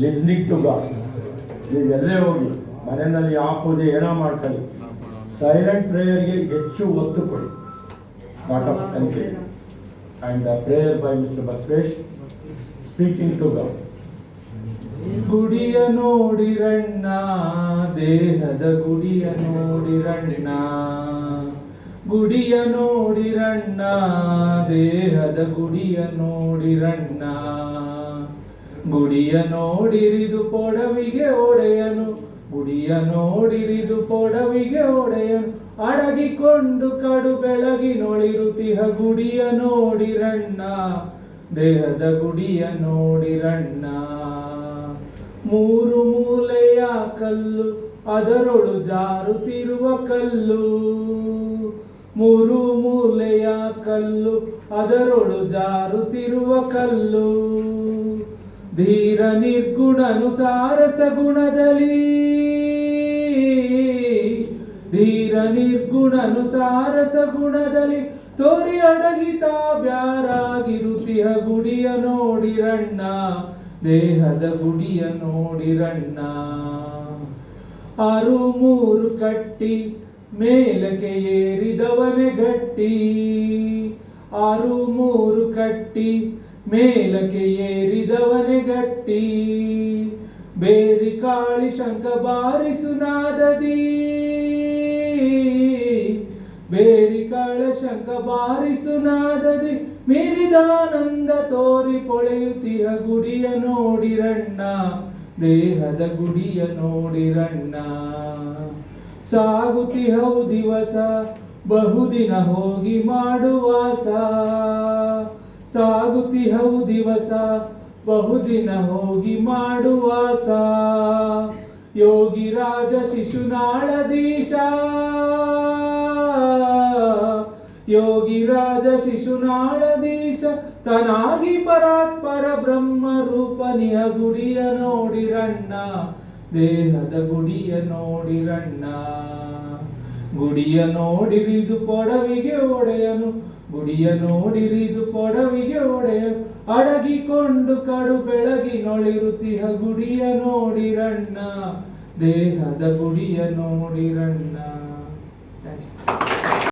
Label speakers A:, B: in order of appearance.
A: Listening to god ನೀವೆಲ್ಲೇ ಹೋಗಿ, ಮನೆಯಲ್ಲಿ ಪೂಜೆ ಏನೋ ಮಾಡ್ಕೊಳ್ಳಿ. ಸೈಲೆಂಟ್ ಪ್ರೇಯರ್ಗೆ ಹೆಚ್ಚು ಒತ್ತು ಕೊಡಿ. Not of country and prayer by mister Basavesh speaking to god
B: ಗುಡಿಯ ನೋಡಿರಣ್ಣ ದೇಹದ ಗುಡಿಯ ನೋಡಿರಣ್ಣ ಗುಡಿಯ ನೋಡಿರಣ್ಣ ದೇಹದ ಗುಡಿಯ ನೋಡಿರಣ್ಣ ಗುಡಿಯ ನೋಡಿರಿದು ಪೊಡವಿಗೆ ಒಡೆಯನು, ಗುಡಿಯ ನೋಡಿರಿದು ಪೊಡವಿಗೆ ಒಡೆಯನು. ಅಡಗಿಕೊಂಡು ಕಡು ಬೆಳಗಿನೊಳಿರುತಿಹ ಗುಡಿಯ ನೋಡಿರಣ್ಣ, ದೇಹದ ಗುಡಿಯ ನೋಡಿರಣ್ಣ. ಮೂರು ಮೂಲೆಯ ಕಲ್ಲು, ಅದರೊಳು ಜಾರುತ್ತಿರುವ ಕಲ್ಲು. ಮೂರು ಮೂಲೆಯ ಕಲ್ಲು, ಅದರೊಳು ಜಾರುತ್ತಿರುವ ಕಲ್ಲು. ಧೀರ ನಿರ್ಗುಣನು ಸಾರಸ ಗುಣದಲ್ಲಿ ಧೀರ ನಿರ್ಗುಣನು ಸಾರಸ ಗುಣದಲ್ಲಿ ತೋರಿ ಅಡಗಿತ ಬ್ಯಾರಾಗಿರುತಿಹ ಗುಡಿಯ ನೋಡಿರಣ್ಣ, ದೇಹದ ಗುಡಿಯ ನೋಡಿರಣ್ಣ. ಆರು ಮೂರು ಕಟ್ಟಿ ಮೇಲಕ್ಕೆ ಏರಿದವನೇ ಗಟ್ಟಿ ಆರು ಮೂರು ಕಟ್ಟಿ ಮೇಲಕ್ಕೆ ಏರಿದವನೇ ಗಟ್ಟಿ ಬೇರಿ ಕಾಳಿ ಶಂಕ ಬಾರಿಸು ನಾದದಿ. ಬೇರಿ ಕಾಳ ಶಂಕ ಬಾರಿಸು ನಾದದಿ. ಮೀರಿದಾನಂದ ತೋರಿ ಪೊಳೆಯುತ್ತಿರ ಗುಡಿಯ ನೋಡಿರಣ್ಣ. ದೇಹದ ಗುಡಿಯ ನೋಡಿರಣ್ಣ. ಸಾಗುತ್ತಿಹವು ದಿವಸ, ಬಹುದಿನ ಹೋಗಿ ಮಾಡುವಾಸ. ಸಾಗುತ್ತಿಹವು ದಿವಸ ಬಹುದಿನ ಹೋಗಿ ಮಾಡುವಾಸ. ಯೋಗಿ ರಾಜ ಶಿಶುನಾಳದೀಶ ಯೋಗಿ ರಾಜ ಶಿಶುನಾಳದೀಶ ತನಾಗಿ ಪರಾತ್ಪರ ಬ್ರಹ್ಮ ರೂಪನಿಯ ಗುಡಿಯ ನೋಡಿರಣ್ಣ, ದೇಹದ ಗುಡಿಯ ನೋಡಿರಣ್ಣ. ಗುಡಿಯ ನೋಡಿರಿದು ಪೊಡವಿಗೆ ಒಡೆಯನು ಗುಡಿಯ ನೋಡಿರಿದು ಪೊಡವಿಗೆ ಒಡೆ ಅಡಗಿಕೊಂಡು ಕಡು ಬೆಳಗಿ ಬೆಳಗಿನೊಳಿರುತಿಹ ಗುಡಿಯ ನೋಡಿರಣ್ಣ ದೇಹದ ಗುಡಿಯ ನೋಡಿರಣ್ಣ.